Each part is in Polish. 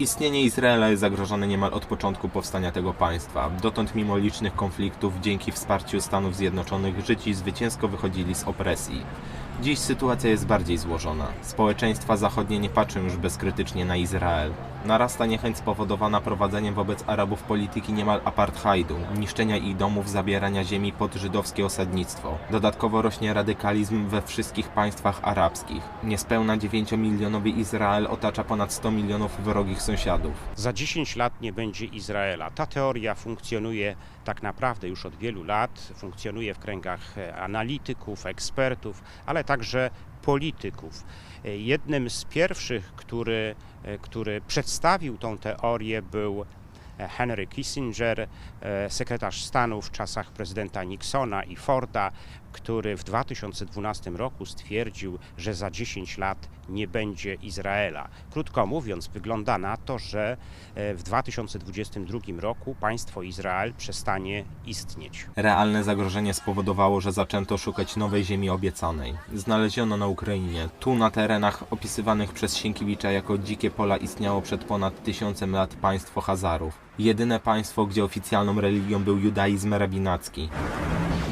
Istnienie Izraela jest zagrożone niemal od początku powstania tego państwa. Dotąd mimo licznych konfliktów, dzięki wsparciu Stanów Zjednoczonych, Żydzi zwycięsko wychodzili z opresji. Dziś sytuacja jest bardziej złożona. Społeczeństwa zachodnie nie patrzą już bezkrytycznie na Izrael. Narasta niechęć spowodowana prowadzeniem wobec Arabów polityki niemal apartheidu, niszczenia ich domów, zabierania ziemi pod żydowskie osadnictwo. Dodatkowo rośnie radykalizm we wszystkich państwach arabskich. Niespełna 9-milionowy Izrael otacza ponad 100 milionów wrogich sąsiadów. Za 10 lat nie będzie Izraela. Ta teoria funkcjonuje tak naprawdę już od wielu lat, funkcjonuje w kręgach e, analityków, ekspertów, ale także polityków. E, Jednym z pierwszych, który, e, który przedstawił tą teorię był Henry Kissinger, sekretarz stanu w czasach prezydenta Nixona i Forda, który w 2012 roku stwierdził, że za 10 lat nie będzie Izraela. Krótko mówiąc, wygląda na to, że e, w 2022 roku państwo Izrael przestanie istnieć. Realne zagrożenie spowodowało, że zaczęto szukać nowej ziemi obiecanej. Znaleziono na Ukrainie. Tu na terenach opisywanych przez Sienkiewicza jako dzikie pola istniało przed ponad tysiącem lat państwo Hazarów. Jedyne państwo, gdzie oficjalną religią był judaizm rabinacki.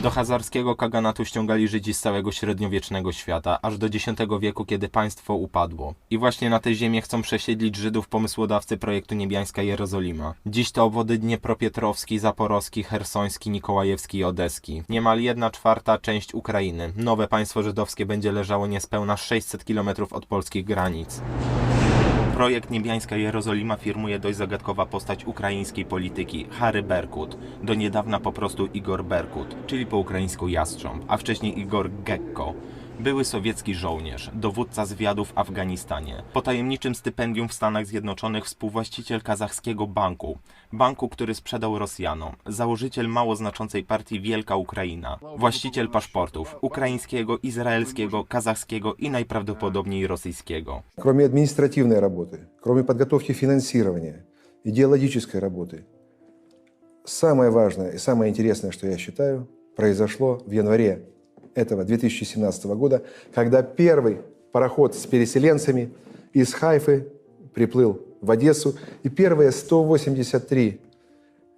Do hazarskiego kaganatu ściągali Żydzi z całego średniowiecznego świata, aż do X wieku, kiedy państwo upadło. I właśnie na tę ziemię chcą przesiedlić Żydów pomysłodawcy projektu Niebiańska Jerozolima. Dziś to obwody Dniepropietrowski, Zaporowski, Hersoński, Mikołajewski i Odeski. Niemal jedna czwarta część Ukrainy. Nowe państwo żydowskie będzie leżało niespełna 600 km od polskich granic. Projekt Niebiańska Jerozolima firmuje dość zagadkowa postać ukraińskiej polityki Harry Berkut, do niedawna po prostu Igor Berkut, czyli po ukraińsku jastrząb, a wcześniej Igor Gekko. Były sowiecki żołnierz, dowódca zwiadu w Afganistanie. Po tajemniczym stypendium w Stanach Zjednoczonych współwłaściciel kazachskiego banku. Banku, który sprzedał Rosjanom. Założyciel mało znaczącej partii Wielka Ukraina. Właściciel paszportów ukraińskiego, izraelskiego, kazachskiego i najprawdopodobniej rosyjskiego. Кроме административной работы, кроме подготовки финансирования, идеологической работы, самое важное и самое интересное, что я считаю, произошло в январе этого 2017 года, когда первый пароход с переселенцами из Хайфы приплыл в Одессу, и первые 183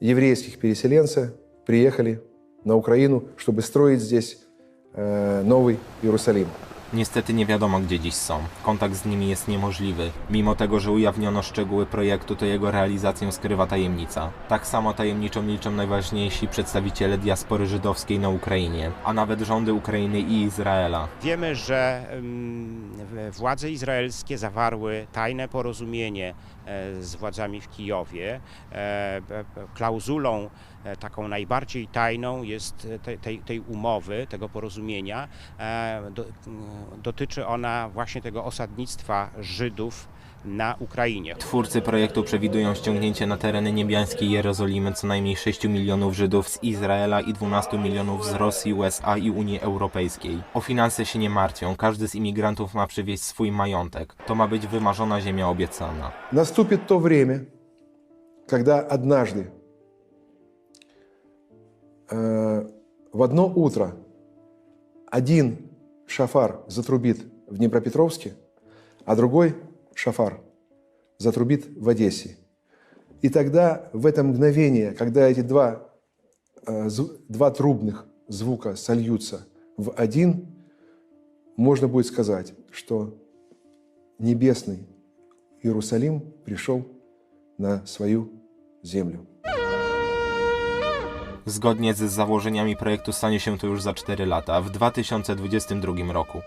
еврейских переселенца приехали на Украину, чтобы строить здесь э, новый Иерусалим. Niestety nie wiadomo, gdzie dziś są. Kontakt z nimi jest niemożliwy. Mimo tego, że ujawniono szczegóły projektu, to jego realizację skrywa tajemnica. Tak samo tajemniczo milczą najważniejsi przedstawiciele diaspory żydowskiej na Ukrainie, a nawet rządy Ukrainy i Izraela. Wiemy, że władze izraelskie zawarły tajne porozumienie e, z władzami w Kijowie. E, Klauzulą e, taką najbardziej tajną jest te- tej, tej umowy, tego porozumienia e, Do, m, dotyczy ona właśnie tego osadnictwa Żydów na Ukrainie. Twórcy projektu przewidują ściągnięcie na tereny niebiańskiej Jerozolimy co najmniej 6 milionów Żydów z Izraela i 12 milionów z Rosji, USA i Unii Europejskiej. O finanse się nie martwią, każdy z imigrantów ma przywieźć swój majątek. To ma być wymarzona ziemia obiecana. Наступит то время, когда однажды э, в одно утро один шафар затрубит в Днепропетровске, а другой шафар затрубит в Одессе. И тогда, в это мгновение, когда эти два, э, два трубных звука сольются в один, можно будет сказать, что небесный Иерусалим пришел на свою землю. Zgodnie z założeniami projektu stanie się to już za 4 lata, w 2022 roku.